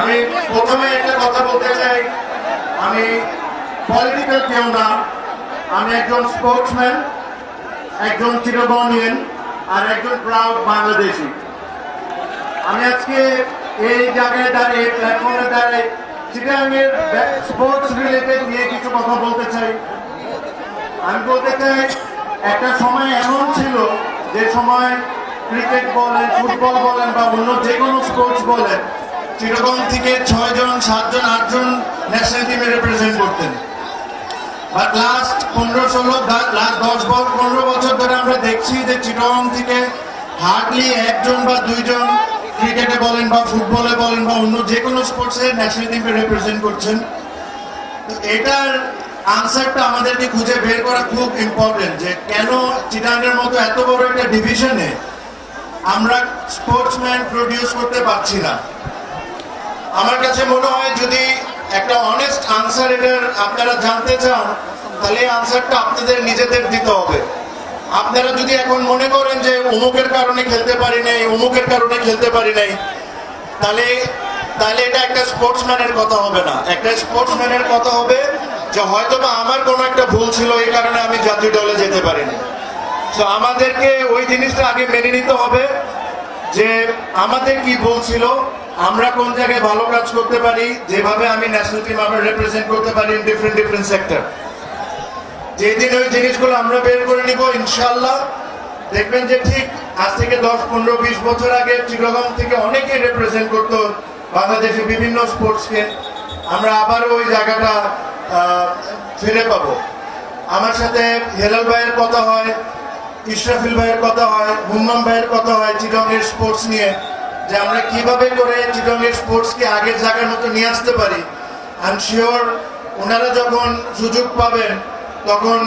আমি প্রথমে একটা কথা বলতে চাই। আমি পলিটিক্যাল কেউ না। আমি একজন স্পোর্টসম্যান একজন চিরবর্ণিয়ান আর একজন প্রাউড বাংলাদেশি। আমি আজকে এই জায়গায় দাঁড়িয়ে প্ল্যাটফর্মে দাঁড়িয়ে চিটাঙ্গের স্পোর্টস রিলেটেড নিয়ে কিছু কথা বলতে চাই। আমি বলতে চাই, একটা সময় এমন ছিল যে সময় ক্রিকেট বলেন ফুটবল বলেন বা অন্য যে কোনো স্পোর্টস বলেন চিরগং থেকে ছয়জন সাতজন আটজন ন্যাশনাল টিমে রিপ্রেজেন্ট করতেন। বাট লাস্ট পনেরো, ষোলো লাস্ট দশ বছর, পনেরো বছর ধরে আমরা দেখছি যে চিটগং থেকে হার্ডলি একজন বা দুইজন ক্রিকেটে বলেন বা ফুটবলে বলেন বা অন্য যে কোনো স্পোর্টসে ন্যাশনাল টিমকে রিপ্রেজেন্ট করছেন। তো এটার আনসারটা আমাদেরকে খুঁজে বের করা খুব ইম্পর্টেন্ট যে কেন চিটাঙ্গের মতো এত বড় একটা ডিভিশনে আমরা স্পোর্টসম্যান প্রডিউস করতে পারছি না। আমার কাছে মনে হয় যদি একটা অনেস্ট আনসার এটার আপনারা জানতে চান, তাহলে এই আনসারটা আপনাদের নিজেদের দিতে হবে। আপনারা যদি এখন মনে করেন যে অমুকের কারণে খেলতে পারি নাই, অমুকের কারণে খেলতে পারি নাই, তাহলে তাহলে এটা একটা স্পোর্টসম্যানের কথা হবে না। একটা স্পোর্টসম্যানের কথা হবে যে হয়তো বা আমার কোনো একটা ভুল ছিল, এই কারণে আমি জাতীয় দলে যেতে পারিনি। তো আমাদেরকে ওই জিনিসটা আগে মেনে নিতে হবে যে আমাদের কি ভুল ছিল আমরা কোন জায়গায় ভালো কাজ করতে পারি? যেভাবে আমি ন্যাশনাল টিম আমরা রিপ্রেজেন্ট করতে পারি ইন ডিফারেন্ট ডিফারেন্ট সেক্টর যেদিন ওই জিনিসগুলো আমরা বের করে নিব ইনশাল্লাহ দেখবেন যে ঠিক আজ থেকে দশ, পনেরো, বিশ বছর আগে চিরগম থেকে অনেকে রিপ্রেজেন্ট করতো বাংলাদেশের বিভিন্ন স্পোর্টসকে আমরা আবার ওই জায়গাটা ফিরে পাবো। আমার সাথে হেলাল ভাইয়ের কথা হয়, ইশরাফিল ভাইয়ের কথা হয় হুম্মাম ভাইয়ের কথা হয় চিটংয়ের স্পোর্টস নিয়ে। যে আমরা কীভাবে করে চিটংয়ের স্পোর্টসকে আগের জায়গার মতো নিয়ে আসতে পারি। এম শিওর ওনারা যখন সুযোগ পাবেন, তখন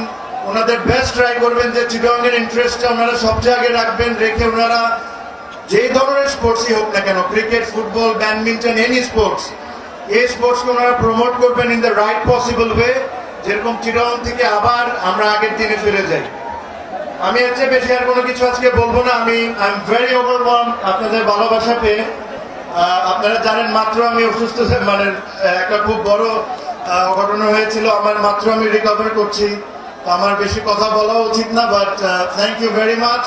ওনাদের বেস্ট ট্রাই করবেন যে চিটংয়ের ইন্টারেস্টটা ওনারা সব জায়গায় রাখবেন, রেখে ওনারা যেই ধরনের স্পোর্টসই হোক না কেন cricket football badminton any sports এই স্পোর্টসকে ওনারা প্রমোট করবেন in the right possible way যেরকম চিটং থেকে আবার আমরা আগের দিনে ফিরে যাই। আমি এর চেয়ে বেশি আর কোনো কিছু আজকে বলব না। আমি আই এম ভেরি ওভারওয়ার্ম আপনাদের ভালোবাসা পেয়ে আপনারা জানেন, মাত্র আমি অসুস্থ মানে একটা খুব বড় ঘটনা হয়েছিল। আমার মাত্র আমি রিকভার করছি। আমার বেশি কথা বলা উচিত না but thank you very much